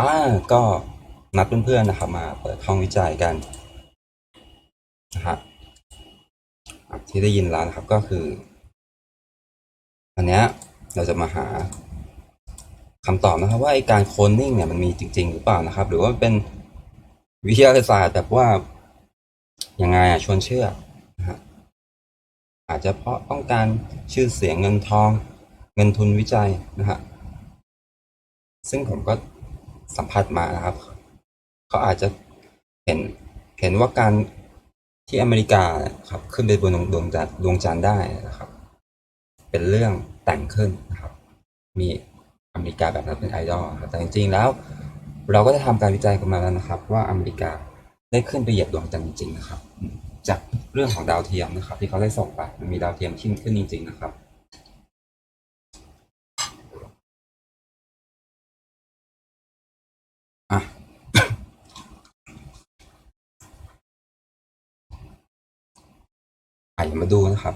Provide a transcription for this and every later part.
อ่าก็นัดเพื่อนๆนะครับมาเปิดห้องวิจัยกันนะฮะอะที่ได้ยินแล้วนะครับก็คืออันเนี้ยเราจะมาหาคำตอบนะครับว่าไอการโคลนนิ่งเนี่ยมันมีจริง ๆ หรือเปล่านะครับ หรือว่าเป็นวิทยาศาสตร์แบบว่ายังไงอะชวนเชื่อนะฮะอาจจะเพราะต้องการชื่อเสียงเงินทอง เงินทุนวิจัยนะฮะซึ่งผมก็ สัมผัสมานะครับ เขาอาจจะเห็นเห็นว่าการที่อเมริกาครับขึ้นไปบนดวงจันทร์ดวงจันทร์ได้นะครับ เป็นเรื่องแต่งขึ้นนะครับ มีอเมริกาแบบนั้นเป็นไอดอลครับแต่จริงๆแล้ว เราก็ได้ทำการวิจัยกันมาแล้วนะครับ ว่าอเมริกาได้ขึ้นไปเหยียบดวงจันทร์จริงๆนะครับ จากเรื่องของดาวเทียมนะครับ ที่เขาได้ส่งไปมันมีดาวเทียมขึ้นขึ้นจริง ๆ นะครับ อะ อะเดี๋ยวมาดูนะครับ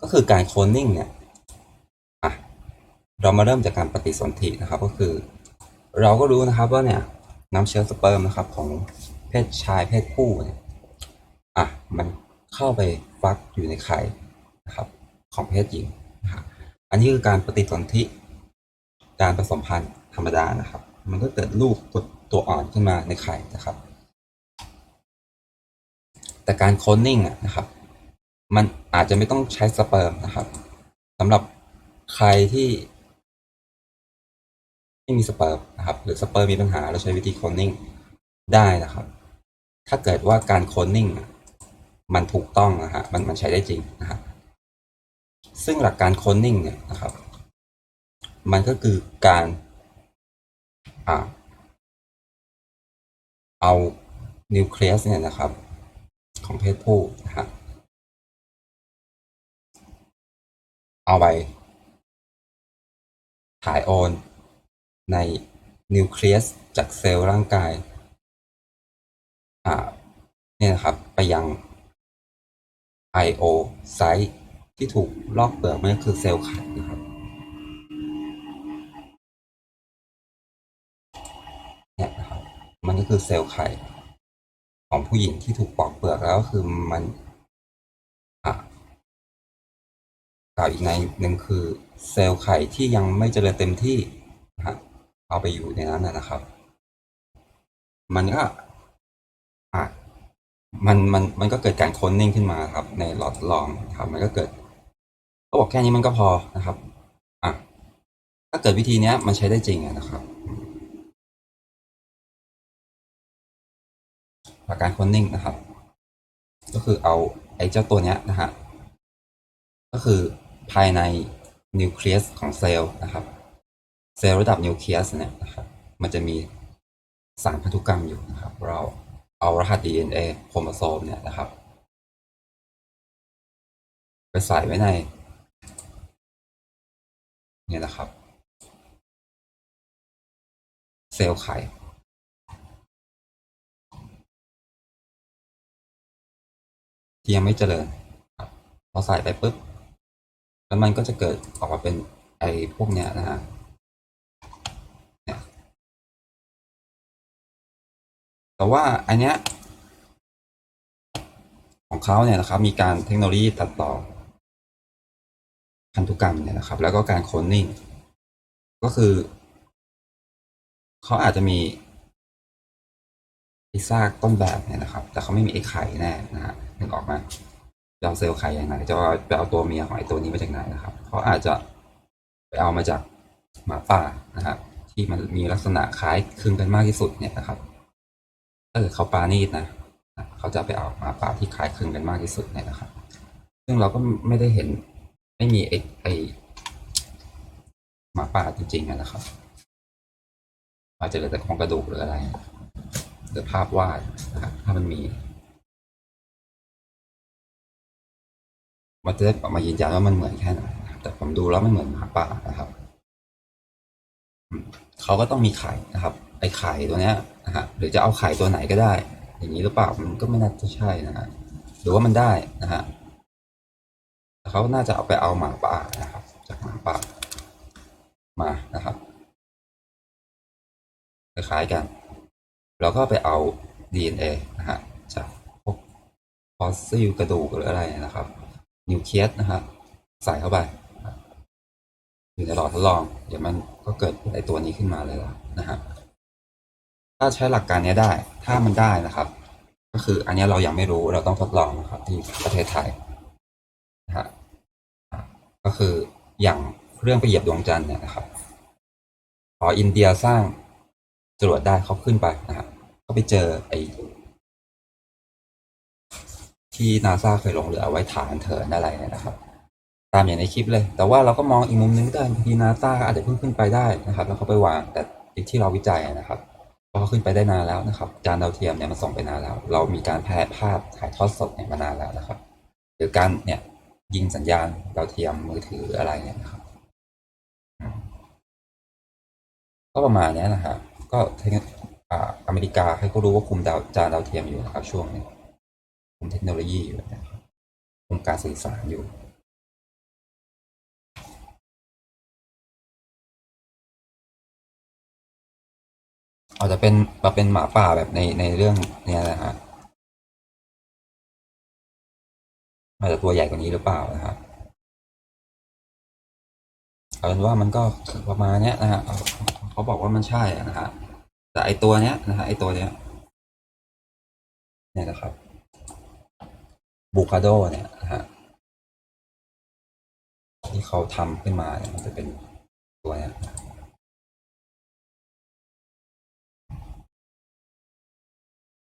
ก็คือการโคลนนิ่งเนี่ยอะเรามาเริ่มจากการปฏิสนธินะครับ ก็คือ เราก็รู้นะครับว่าเนี่ยน้ำเชื้อสเปิร์มนะครับ ของเพศชายเพศผู้เนี่ยอะมันเข้าไปฟักอยู่ในไข่นะครับ ของเพศหญิงนะครับอันนี้คือการปฏิสนธิการผสมพันธุ์ธรรมดานะครับ มันก็เกิดลูกตัวตัวอ่อนขึ้นมาในไข่นะครับ แต่การโคลนนิ่งนะครับมันอาจจะไม่ต้องใช้สเปิร์มนะครับสำหรับใครที่ไม่มีสเปิร์มนะครับ หรือสเปิร์มมีปัญหาเราใช้วิธีโคลนนิ่งได้นะครับ ถ้าเกิดว่าการโคลนนิ่งมันถูกต้องนะฮะมันมันใช้ได้จริงนะฮะซึ่งหลักการโคลนนิ่งเนี่ยนะครับ มันก็คือการอ่าเอานิวเคลียสเนี่ยนะครับ ของเพศผู้นะฮะเอาไปถ่ายโอนในนิวเคลียสจากเซลล์ร่างกาย อ่า เนี่ยนะครับ ไปยัง I/O ไซต์ที่ถูกลอกเปลือกมันคือเซลล์ไข่นะครับ เนี่ยนะครับ มันก็คือเซลล์ไข่ ของผู้หญิงที่ถูกปอกเปลือกแล้วคือมันอะกล่าวอีกในหนึ่งคือเซลล์ไข่ที่ยังไม่เจริญเต็มที่นะฮะเอาไปอยู่ในนั้นนะครับ มันก็อะมันมันมันก็เกิดการโคลนนิ่งขึ้นมาครับ ในหลอดทดลองครับ มันก็เกิดก็บอกแค่นี้มันก็พอนะครับอะถ้าเกิดวิธีเนี้ยมันใช้ได้จริงนะครับ หลักการโคลนนิ่งนะครับ ก็คือเอาไอ้เจ้าตัวเนี้ยนะฮะก็คือภายในนิวเคลียสของเซลล์นะครับเซลล์ระดับนิวเคลียสเนี่ยนะครับมันจะมีสารพันธุกรรมอยู่นะครับ เราเอารหัส DNA โครโมโซมเนี่ยนะครับ ไปใส่ไว้ในเนี่ยนะครับ เซลล์ไข่ ที่ยังไม่เจริญครับพอใส่ไปปุ๊บแล้วมันก็จะเกิดออกมาเป็นไอ้พวกเนี้ยนะฮะแต่ว่าอันเนี้ยของเขาเนี่ยนะครับมีการเทคโนโลยีตัดต่อพันธุกรรมเนี่ยนะครับ แล้วก็การโคลนนิ่งก็คือเขาอาจจะมีไอ้ซากต้นแบบเนี่ยนะครับ แต่เขาไม่มีไอ้ไข่แน่นะฮะ นึกออกไหมจะเอาเซลล์ไข่ยังไงจะไปเอาตัวเมียของไอ้ตัวนี้มาจากไหนนะครับเขาอาจจะไปเอามาจากหมาป่านะฮะที่มันมีลักษณะคล้ายคลึงกันมากที่สุดเนี่ยนะครับถ้าเกิดเขาปานีดนะเขาจะไปเอาหมาป่าที่คล้ายคลึงกันมากที่สุดเนี่ยนะครับ ซึ่งเราก็ไม่ได้เห็นไม่มีไอ้ไอหมาป่าจริงๆนะครับ อาจจะเหลือแต่โครงกระดูกหรืออะไรหรือภาพวาดนะครับถ้ามันมี มันจะได้ออกมายืนยันว่ามันเหมือนแค่ไหนแต่ผมดูแล้วไม่เหมือนหมาป่านะครับเขาก็ต้องมีไข่นะครับ ไอไข่ตัวเนี้ยนะฮะหรือจะเอาไข่ตัวไหนก็ได้ อย่างนี้หรือเปล่ามันก็ไม่น่าจะใช่นะฮะหรือว่ามันได้นะฮะเขาน่าจะเอาไปเอาหมาป่านะครับ จากหมาป่ามานะครับคล้ายๆกันเราก็ไปเอา DNA นะฮะจากพวกฟอสซิลกระดูกหรืออะไรนะครับ นิวเคลียสนะฮะใส่เข้าไปอยู่ในหลอดทดลอง เดี๋ยวมันก็เกิดไอตัวนี้ขึ้นมาเลยละนะฮะถ้าใช้หลักการนี้ได้ถ้ามันได้นะครับ ก็คืออันนี้เรายังไม่รู้เราต้องทดลองนะครับ ที่ประเทศไทยนะฮะอะก็คืออย่างเรื่องไปเหยียบดวงจันทร์เนี่ยนะครับพออินเดียสร้างจรวดได้เขาขึ้นไปนะฮะก็ไปเจอไอ ที่นาซาเคยลงเรือเอาไว้ฐานเถินอะไรเนี่ยนะครับ ตามอย่างในคลิปเลย แต่ว่าเราก็มองอีกมุมนึงก็ได้ทีนาซาอาจจะเพิ่งขึ้นไปได้นะครับ แล้วเขาไปวางแต่ที่เราวิจัยนะครับเพราะเขาขึ้นไปได้นานแล้วนะครับ จานดาวเทียมเนี่ยมันส่งไปนานแล้ว เรามีการแพร่ภาพถ่ายทอดสดเนี่ยมานานแล้วนะครับ หรือการเนี่ยยิงสัญญาณดาวเทียมมือถืออะไรเนี่ยนะครับ ก็ประมาณนี้นะคโนอ่าอเมริกาให้ก็รู้ว่าคุมดาวจานดาวเทียมอยู่นะครับช่วงนี้ เทคโนโลยีอยู่นะครับคุมการสื่อสารอยู่ อาจจะเป็นมาเป็นหมาป่าแบบในในเรื่องเนี้ยนะฮะอาจจะตัวใหญ่กว่านี้หรือเปล่านะฮะเอาเป็นว่ามันก็ประมาณเนี้ยนะฮะเขาบอกว่ามันใช่นะฮะแต่ไอตัวเนี้ยนะฮะไอตัวเนี้ยเนี่ยนะครับ บูคาโดเนี่ยนะฮะที่เขาทำขึ้นมาเนี่ยมันจะเป็นตัวเนี้ย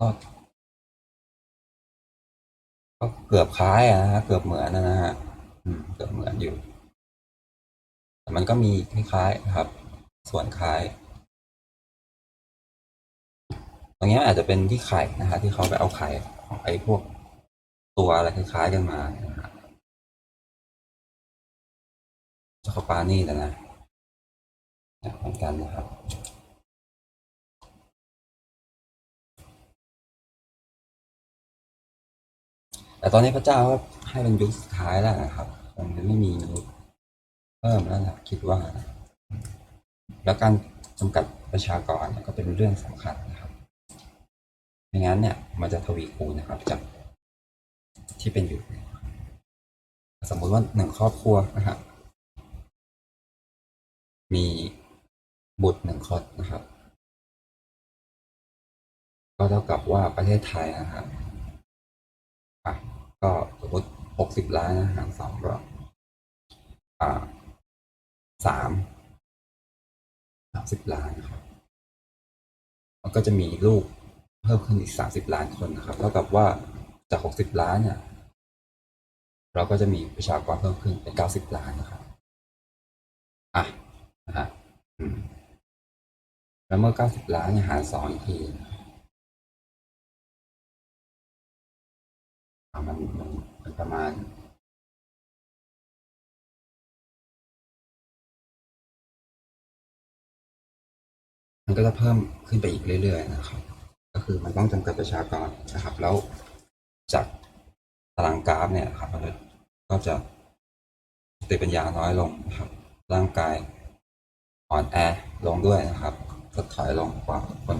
ก็ก็เกือบคล้ายอะนะฮะเกือบเหมือนนะฮะอืมเกือบเหมือนอยู่ แต่มันก็มีคล้ายๆครับ ส่วนคล้าย ตรงเนี้ยอาจจะเป็นที่ไข่นะฮะที่เขาไปเอาไข่ของไอ้พวก ตัวอะไรคล้ายๆกันมาจะเข้าปานี่แต่นะเหมือนกันนะครับ แต่ตอนนี้พระเจ้าก็ให้เป็นยุคสุดท้ายแล้วนะครับคงจะไม่มีมนุษย์เพิ่มแล้วนะคิดว่า แล้วการจำกัดประชากรเนี่ยก็เป็นเรื่องสำคัญนะครับไม่งั้นเนี่ยมันจะทวีคูณนะครับจาก ที่เป็นอยู่ สมมุติว่าหนึ่งครอบครัวนะฮะมีบุตรหนึ่งคนนะครับ ก็เท่ากับว่าประเทศไทยนะครับอะก็สมมติหกสิบล้านนะหารสองก็อ่าสามสามสิบล้านนะครับมันก็จะมีลูกเพิ่มขึ้นอีกสามสิบล้านคนนะครับ เท่ากับว่า จากหกสิบล้านเนี่ยเราก็จะมีประชากรเพิ่มขึ้นเป็นเก้าสิบล้านนะครับอะนะฮะแล้วเมื่อเก้าสิบล้านเนี่ยหารสองอีกทีอะมันมันมันประมาณมันก็จะเพิ่มขึ้นไปอีกเรื่อยๆนะครับ ก็คือมันต้องจำกัดประชากรนะครับ แล้ว จากตารางกราฟเนี่ยครับก็จะสติปัญญาน้อยลงนะครับ ร่างกายอ่อนแอลงด้วยนะครับ ก็ถอยลงกว่าคน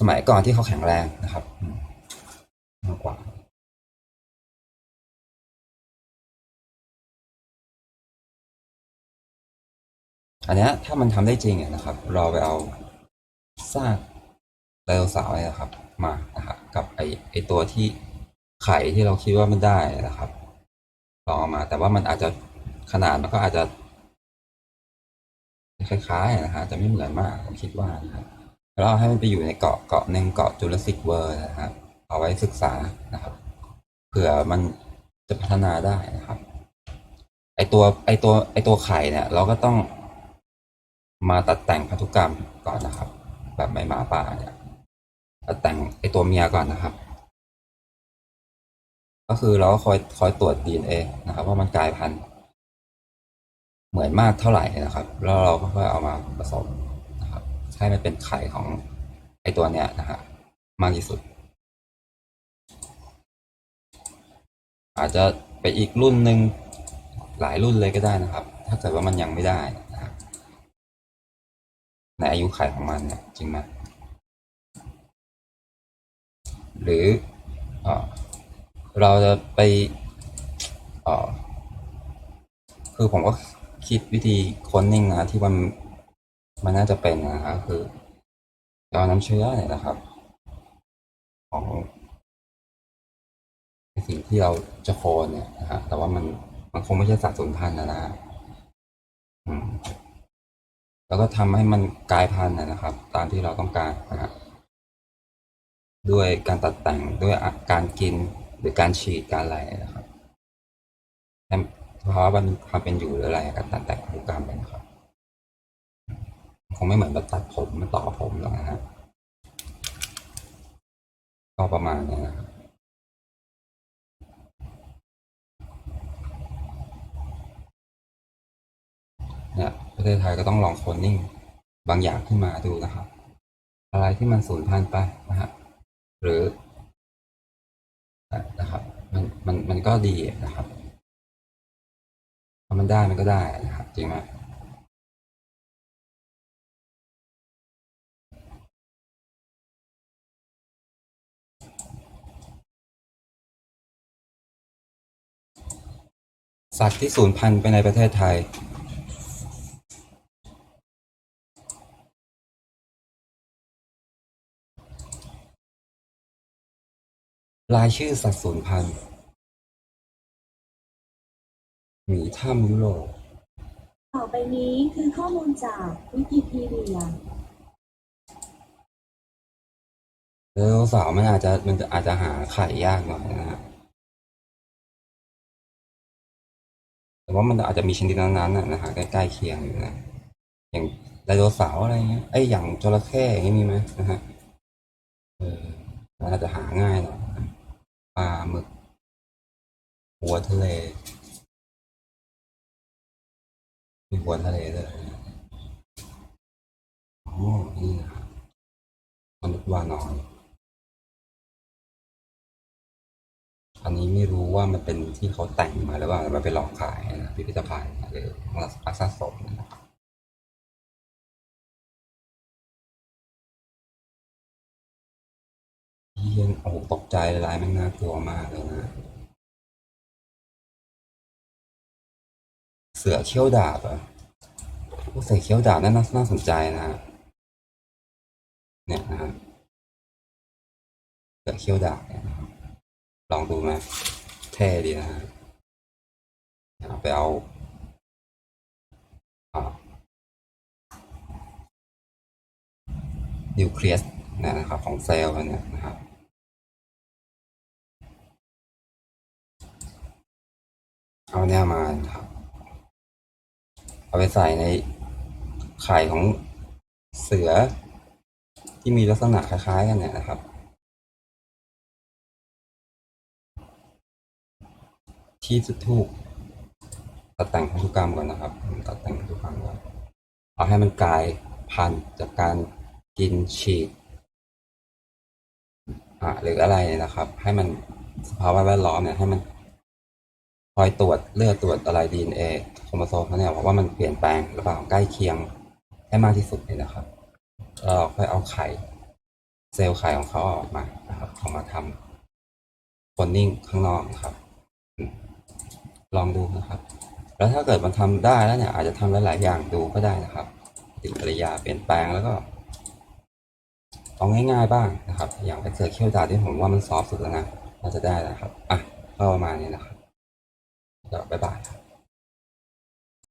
สมัยก่อนที่เขาแข็งแรงนะครับมากกว่าอันนี้ถ้ามันทำได้จริงอะนะครับ เราไปเอาซาก ไดโนเสาร์เนี่ยนะครับ มานะครับกับไอไอตัวที่ไข่ที่เราคิดว่ามันได้นะครับลองเอามา แต่ว่ามันอาจจะขนาดมันก็อาจจะคล้ายๆนะฮะจะไม่เหมือนมากผมคิดว่านะครับแล้วเอาให้มันไปอยู่ในเกาะเกาะหนึ่งเกาะจูราสสิกเวิร์นะครับเอาไว้ศึกษานะครับเผื่อมันจะพัฒนาได้นะครับ ไอตัวไอตัวไอตัวไข่เนี่ย เราก็ต้องมาตัดแต่งพันธุกรรมก่อนนะครับ แบบไม่หมาป่าเนี่ย แต่งไอตัวเมียก่อนนะครับ ก็คือเราก็คอยคอยตรวจ DNA นะครับ ว่ามันกลายพันธุ์เหมือนมากเท่าไหร่นะครับ แล้วเราก็ค่อยเอามาผสมนะครับให้มันเป็นไข่ของไอตัวเนี้ยนะฮะมากที่สุด อาจจะไปอีกรุ่นหนึ่งหลายรุ่นเลยก็ได้นะครับ ถ้าเกิดว่ามันยังไม่ได้นะครับในอายุไขัยของมันเนี่ยจริงไหม หรือเอเราจะไปคือผมก็คิดวิธีค้นนิ่งนะที่มันมันน่าจะเป็นนะฮะคือเอาน้ำเชื้อเนี่ยนะครับ ของสิ่งที่เราจะโคนเนี่ยนะฮะแต่ว่ามันมันคงไม่ใช่สัตว์สูญพันธุ์นะนะฮะอืมแล้วก็ทำให้มันกลายพันธุ์นะนะครับ ตามที่เราต้องการนะฮะ ด้วยการตัดแต่งด้วยการกินหรือการฉีดการอะไรนะครับเพราะว่ามันความเป็นอยู่หรืออะไรการตัดแต่งพันธุกรรมเลยนะครับคงไม่เหมือนแบบตัดผมมาต่อผมหรอกนะฮะก็ประมาณนี้นะครับเนี่ยประเทศไทยก็ต้องลองโคลนนิ่งบางอย่างขึ้นมาดูนะครับ อะไรที่มันสูญพันธุ์ไปนะฮะ หรือนะครับมันมันมันก็ดีนะครับถ้ามันได้มันก็ได้นะครับ จริงไหมสัตว์ที่สูญพันธุ์ไปในประเทศไทย รายชื่อสัตว์สูญพันธุ์หมีถ้ำยุโรปต่อไปนี้คือข้อมูลจากวิกิพีเดียไดโนเสาร์มันอาจจะมันจะอาจจะหาไข่ยากหน่อยนะฮะแต่ว่ามันอาจจะมีชนิดนั้นๆน่ะนะฮะใกล้ๆเคียงอยู่นะ อย่างไดโนเสาร์อะไรเงี้ยไอ้ยอย่างจระเข้อย่างนี้มีไหมนะฮะเออมันอาจจะหาง่ายหน่อยนะ ปลาหมึก หัวทะเล มีหัวทะเลเลยอ๋อนี่นะครับมนุษย์วานอนอันนี้ไม่รู้ว่ามันเป็นที่เขาแต่งมาหรือเปล่ามันเป็นหลอกขายนะพิพิธภัณฑ์หรือรักษาศพนะครับ เฮียนโอ้โหตกใจลายม่งน่ากลัวมากเลยนะ เสือเขี้ยวดาบอะพวกเสือเขี้ยวดาบนั่นน่าน่าสนใจนะฮะเนี่ยนะเสือเขี้ยวดาบเนี่ยนะครับลองดูไหมเท่ดีนะเอาไปเอาอะนิวเคลียสนะครับของเซลล์เนี่ยนะครับ เอาเนี่ยมาครับ เอาไปใส่ในไข่ของเสือ ที่มีลักษณะคล้ายๆกันเนี่ยนะครับที่จะถูกตัดแต่งพันธุกรรมก่อนนะครับตัดแต่งพันธุกรรมก่อนเอาให้มันกลายพันธุ์จากการกินฉีดอะหรืออะไรเนี่ยนะครับ ให้มันสภาวะแวดล้อมเนี่ยให้มัน คอยตรวจเลือดตรวจอะไรดีเอ็นเอโครโมโซมเขาเนี่ยว่ามันเปลี่ยนแปลงหรือเปล่าใกล้เคียงให้มากที่สุดเลยนะครับเราค่อยเอาไข่เซลล์ไข่ของเขาออกมานะครับเอามาทำคนนิ่งข้างนอกนะครับ ลองดูนะครับ แล้วถ้าเกิดมันทำได้แล้วเนี่ย อาจจะทำหลายๆอย่างดูก็ได้นะครับปฏิกิริยาเปลี่ยนแปลงแล้วก็เอาง่ายๆบ้างนะครับ อย่างไปเสือเขี้ยวดาที่ผมว่ามันซอฟสุดแล้วนะน่าจะได้นะครับอะก็ประมาณนี้นะครับ 那，拜拜。